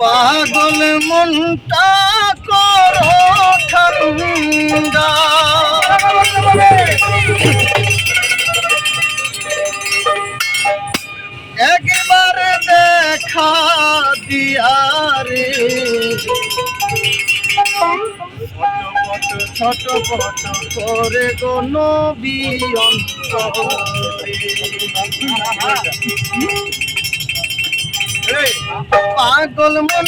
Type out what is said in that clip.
পাগল মনটা করো ঠান্ডা। একবার দেখা দিয়ারে ছোট করে গো নবী অন্ত পাগল মন